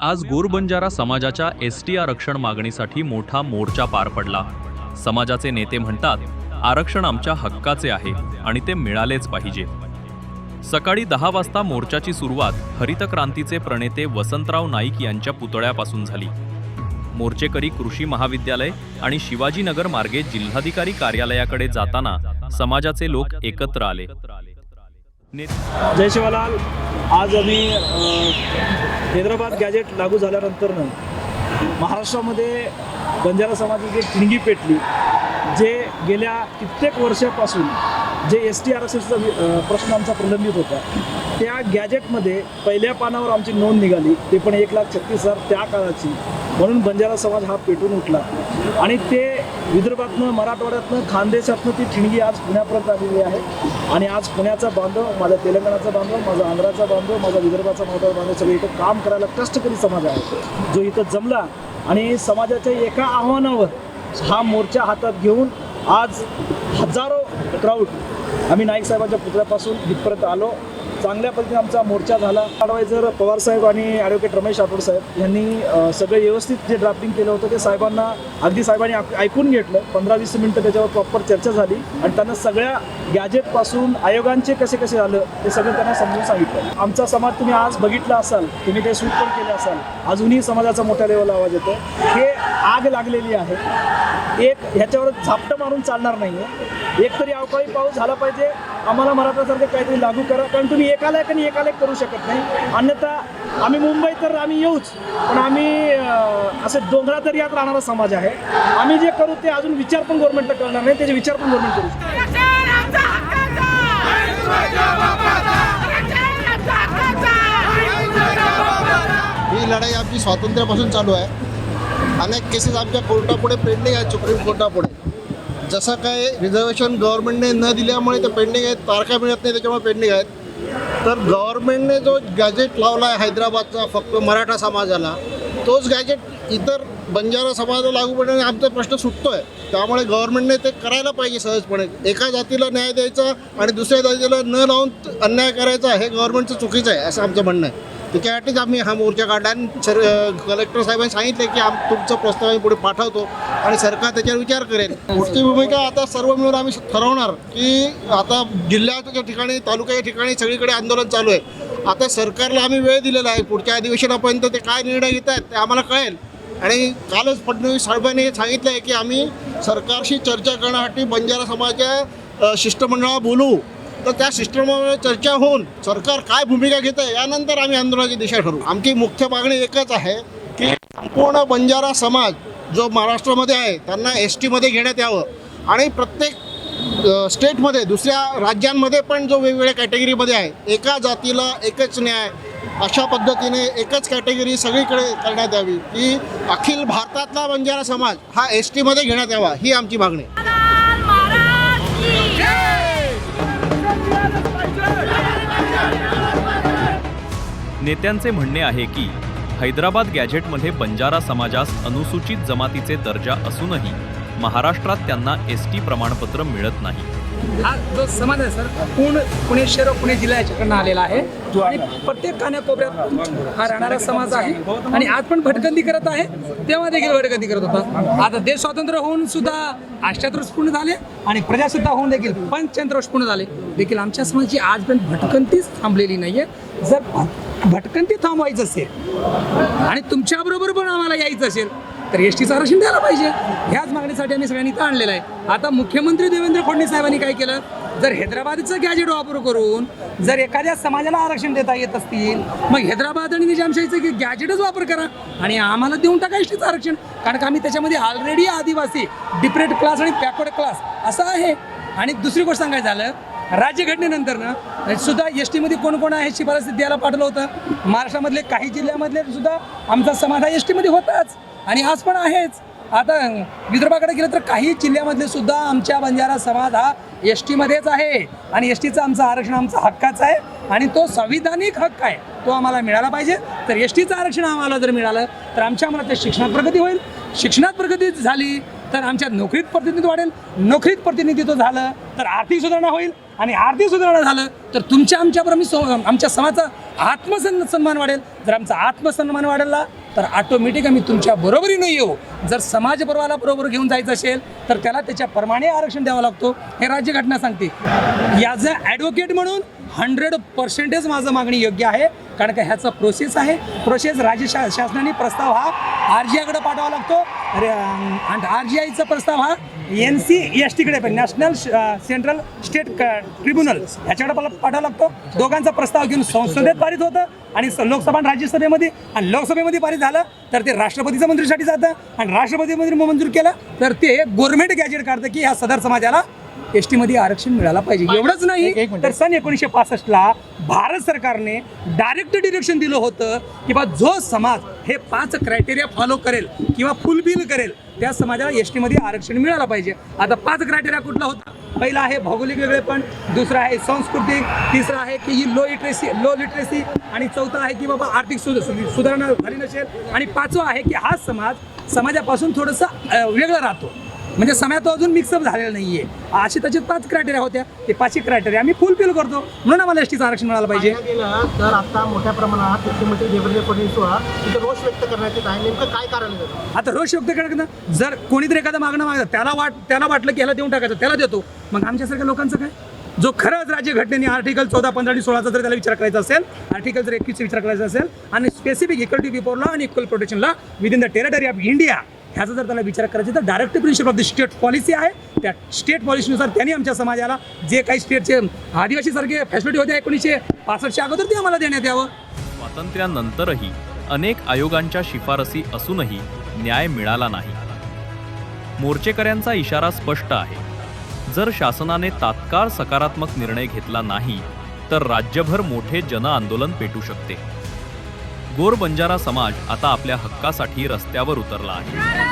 आज गोरबंजारा समाजाच्या S T आरक्षण मागणीसाठी मोठा मोर्चा पार पडला. समाजाचे नेते म्हणतात आरक्षण आमच्या हक्काचे आहे आणि ते मिळालेच पाहिजे. सकाळी दहा वाजता मोर्चाची सुरुवात हरित क्रांतीचे प्रणेते वसंतराव नाईक यांच्या पुतळ्यापासून झाली. मोर्चेकरी कृषी महाविद्यालय आणि शिवाजीनगर मार्गे जिल्हाधिकारी कार्यालयाकडे जाताना समाजाचे लोक एकत्र आले. जय शिवालाल. आज आम्ही हैदराबाद गॅजेट लागू झाल्यानंतरनं महाराष्ट्रामध्ये बंजारा समाजाची ठिणगी पेटली जे गेल्या कित्येक वर्षापासून जे एस टी आर एस एसचा प्रश्न आमचा प्रलंबित होता त्या गॅजेटमध्ये पहिल्या पानावर आमची नोंद निघाली ते पण एक लाख छत्तीस हजार त्या काळाची. म्हणून बंजारा समाज हा पेटून उठला. आणि ते विदर्भातनं मराठवाड्यातनं खानदेशातनं ती ठिणगी आज पुण्यापर्यंत आलेली आहे. आणि आज पुण्याचा बांधव माझा तेलंगणाचा बांधव माझा आंध्राचा बांधव माझा विदर्भाचा मोठा बांधव सगळे इथं काम करायला कष्टकरी समाज आहे. जो इथं जमला आणि समाजाच्या एका आव्हानावर हा मोर्चा हातात घेऊन आज हजारो क्राऊड आम्ही नाईक साहेबांच्या पुतळ्यापासून इथपर्यंत आलो. चांगल्या पद्धतीने आमचा मोर्चा झाला. ॲडवायझर पवार साहेब आणि ॲडव्होकेट रमेश राठोड साहेब यांनी सगळं व्यवस्थित जे ड्राफ्टिंग केलं होतं ते साहेबांना अगदी साहेबांनी ऐकून घेतलं. पंधरा वीस मिनटं त्याच्यावर प्रॉपर चर्चा झाली आणि त्यांना सगळ्या गॅजेटपासून आयोगांचे कसे कसे झालं ते सगळं त्यांना समजून सांगितलं. आमचा समाज तुम्ही आज बघितला असाल तुम्ही ते सूट पण केले असाल अजूनही समाजाचा मोठ्या लेवलला आवाज येतो हे आग लागलेली आहे. एक ह्याच्यावर झापटं मारून चालणार नाही आहे एक तरी अवकाळी पाऊस झाला पाहिजे. आम्हाला मराठासारखं काहीतरी लागू करा. कारण तुम्ही एकाला एक आणि एकाला एक करू शकत नाही. अन्यथा आम्ही मुंबई तर आम्ही येऊच. पण आम्ही अं, असं डोंगरात यात राहणारा समाज आहे. आम्ही जे करू ते अजून विचार पण गव्हर्नमेंटला करणार नाही. त्याचे विचार पण गव्हर्नमेंट करू ही लढाई आमची स्वातंत्र्यापासून चालू आहे. अनेक केसेस आमच्या कोर्टापुढे पेंडिंग आहेत. सुप्रीम कोर्टापुढे जसं काय रिझर्वेशन गव्हर्नमेंटने न दिल्यामुळे ते पेंडिंग आहेत तारखा मिळत नाही त्याच्यामुळे पेंडिंग आहेत. तर गव्हर्नमेंटने जो गॅजेट लावला आहे हैदराबादचा फक्त मराठा समाजाला तोच गॅजेट इतर बंजारा समाजाला लागू पडण्याने आमचा प्रश्न सुटतो आहे त्यामुळे गव्हर्नमेंटने ते करायला पाहिजे सहजपणे. एका जातीला न्याय द्यायचा आणि दुसऱ्या जातीला न लावून अन्याय करायचा हे गव्हर्नमेंटचं चुकीचं आहे असं आमचं म्हणणं आहे. त्याच्यासाठीच आम्ही हा मोर्चा काढला आणि सर कलेक्टर साहेबांनी सांगितलं की आम तुमचा प्रस्ताव आम्ही पुढे पाठवतो. आणि सरकार त्याच्यावर विचार करेल. पुढची भूमिका आता सर्व मिळून आम्ही ठरवणार की आता जिल्ह्याच्या ठिकाणी तालुक्याच्या ठिकाणी सगळीकडे आंदोलन चालू आहे. आता सरकारला आम्ही वेळ दिलेला आहे. पुढच्या अधिवेशनापर्यंत ते काय निर्णय घेत आहेत ते आम्हाला कळेल. आणि कालच फडणवीस साहेबांनी हे सांगितलं आहे की आम्ही सरकारशी चर्चा करण्यासाठी बंजारा समाजाच्या शिष्टमंडळाला बोलवू. तर त्या सिस्टमवर चर्चा होऊन सरकार काय भूमिका घेत आहे यानंतर आम्ही आंदोलनाची दिशा ठरू आमची मुख्य मागणी एकच आहे की संपूर्ण बंजारा समाज जो महाराष्ट्रामध्ये आहे त्यांना एस टीमध्ये घेण्यात यावं. आणि प्रत्येक स्टेटमध्ये दुसऱ्या राज्यांमध्ये पण जो वेगवेगळ्या कॅटेगरीमध्ये आहे एका जातीला एकच न्याय अशा पद्धतीने एकच कॅटेगरी सगळीकडे करण्यात यावी. की अखिल भारतातला बंजारा समाज हा एस टीमध्ये घेण्यात यावा ही आमची मागणी नेत्यांचे म्हणणे आहे की हैदराबाद गॅझेटमध्ये बंजारा समाजास अनुसूचित जमातीचे दर्जा असूनही महाराष्ट्रात त्यांना एस टी प्रमाणपत्र मिळत नाही. हा जो समाज आहे सर पूर्ण पुणे शहर पुणे जिल्हा याच्याकडनं आलेला आहे आणि प्रत्येक कान्याकोपऱ्यात हा राहणारा समाज आहे आणि आज पण भटकंती करत आहे तेव्हा देखील भटकंती करत होता. आता देश स्वातंत्र्य होऊन सुद्धा अष्टात्रोष पूर्ण झाले आणि प्रजासत्ता होऊन देखील पंचतंत्रोष पूर्ण झाले. देखील आमच्या समाजाची पण भटकंतीच थांबलेली नाहीये. जर भटकंती थांबवायचं असेल. आणि तुमच्याबरोबर पण आम्हाला यायचं असेल तर एस टीचं आरक्षण द्यायला पाहिजे. ह्याच मागणीसाठी आम्ही सगळ्यांनी इथं आणलेलं आहे. आता मुख्यमंत्री देवेंद्र फडणवीस साहेबांनी काय केलं? जर हैदराबादचं गॅजेट वापर करून जर एखाद्या समाजाला आरक्षण देता येत असतील मग हैदराबाद आणि निजामशाहीचं गॅजेटच वापर करा. आणि आम्हाला देऊन टाका एस टीचं आरक्षण. कारण का आम्ही त्याच्यामध्ये ऑलरेडी आदिवासी डिप्रेट क्लास आणि बॅकवर्ड क्लास असं आहे. आणि दुसरी गोष्ट सांगायचं झालं राज्यघटनेनंतर ना सुद्धा एस टीमध्ये कोण कोण आहे शिफारस द्यायला पाठवलं होतं. महाराष्ट्रामधले काही जिल्ह्यामधले सुद्धा आमचा समाज हा एस टीमध्ये होताच आणि आज पण आहेच. आता विदर्भाकडे गेलं तर काही जिल्ह्यामधले सुद्धा आमच्या बंजारा समाज हा एस टीमध्येच आहे. आणि एस टीचं आमचं आरक्षण आमचा हक्काच आहे आणि तो संविधानिक हक्क आहे तो आम्हाला मिळाला पाहिजे. तर एस टीचं आरक्षण आम्हाला जर मिळालं तर आमच्या मनात शिक्षणात प्रगती होईल. शिक्षणात प्रगती झाली तर आमच्या नोकरीत प्रतिनिधित्व वाढेल. नोकरीत प्रतिनिधित्व झालं तर आर्थिक सुधारणा होईल. आणि आर्थिक सुधारणा झालं. तर तुमच्या आमच्याबरोबर मी आमच्या समाजाचा आत्मसन सन्मान वाढेल. जर आमचा आत्मसन्मान वाढला तर ऑटोमॅटिक आम्ही तुमच्या बरोबरीनं येऊ. जर समाज बरोबरला बरोबर घेऊन जायचं असेल तर त्याला त्याच्याप्रमाणे आरक्षण द्यावं लागतो. हे राज्यघटना सांगते. याज अ ॲडव्होकेट म्हणून हंड्रेड पर्सेंटेज माझं मागणी योग्य आहे. कारण का ह्याचा प्रोसेस आहे. प्रोसेस राज्य शा शासनाने प्रस्ताव हा आर जी आयकडे पाठवावा लागतो. आर जी आयचा प्रस्ताव हा एन सी एस टीकडे पण नॅशनल सेंट्रल स्टेट ट्रिब्युनल ह्याच्याकडे मला पाठवावा लागतो. दोघांचा प्रस्ताव घेऊन संसदेत पारित होतं आणि लोकसभा आणि राज्यसभेमध्ये आणि लोकसभेमध्ये पारित झालं तर ते राष्ट्रपतीच्या मंत्रीसाठी जातं. आणि राष्ट्रपती मंत्री मंजूर केलं तर ते गव्हर्नमेंट गॅजेट काढतं की ह्या सदर समाजाला एस टीमध्ये आरक्षण मिळायला पाहिजे. एवढंच नाही तर सन एकोणीसशे पासष्टला भारत सरकारने डायरेक्ट डिरेक्शन दिलं होतं की बा जो समाज हे पाच क्रायटेरिया फॉलो करेल किंवा फुलफिल करेल त्या समाजाला एस टीमध्ये आरक्षण मिळालं पाहिजे. आता पाच क्रायटेरिया कुठला होता? पहिला आहे भौगोलिक वेगळेपण दुसरा आहे सांस्कृतिक तिसरा आहे की ही लो लिटरेसी लो लिटरेसी आणि चौथा आहे की बाबा आर्थिक सुध सु- सुधारणा झाली नसेल. आणि पाचवा आहे की हा समाज समाजापासून थोडंसं वेगळं वेगळा राहतो. म्हणजे समाज तो अजून मिक्सअप झालेला नाहीये. असे त्याचे पाच क्रायटेरिया होत्या. ते पाचही क्रायटेरिया आम्ही फुलफिल करतो. म्हणून आम्हाला एस टीचं आरक्षण मिळालं पाहिजे. तर आता मोठ्या प्रमाणात मुख्यमंत्री देवेंद्र फडणवीस रोष व्यक्त करण्यात येत आहे नेमकं काय कारण आहे? आता रोष व्यक्त करणं जर कोणीतरी एखादं मागणं मागतं त्याला वाट त्याला वाटलं की ह्याला देऊन टाकायचं त्याला देतो. मग आमच्यासारख्या लोकांचं काय? जो खरंच राज्य घटनेने आर्टिकल चौदा पंधरा आणि सोळाचा जर त्याला विचार करायचा असेल आर्टिकल जर एकवीसचा विचार करायचा असेल आणि specific equal to before law आणि equal प्रोटेक्शनला within the territory of India ह्याचा जर त्याला विचार करायचा तर direct principle of the state policy आहे. त्या स्टेट पॉलिसीनुसार त्यांनी आमच्या समाजाला जे काही स्टेटचे आदिवासीसारखे फॅसिलिटी होत्या एकोणीसशे पासष्टच्या अगोदर ते आम्हाला देण्यात यावं. स्वातंत्र्यानंतरही अनेक आयोगांच्या शिफारसी असूनही न्याय मिळाला नाही. मोर्चेकऱ्यांचा इशारा स्पष्ट आहे. जर शासनाने तात्काळ सकारात्मक निर्णय घेतला नाही तर राज्यभर मोठे जनआंदोलन पेटू शकते. गोर बंजारा समाज आता आपल्या हक्कासाठी रस्त्यावर उतरला आहे.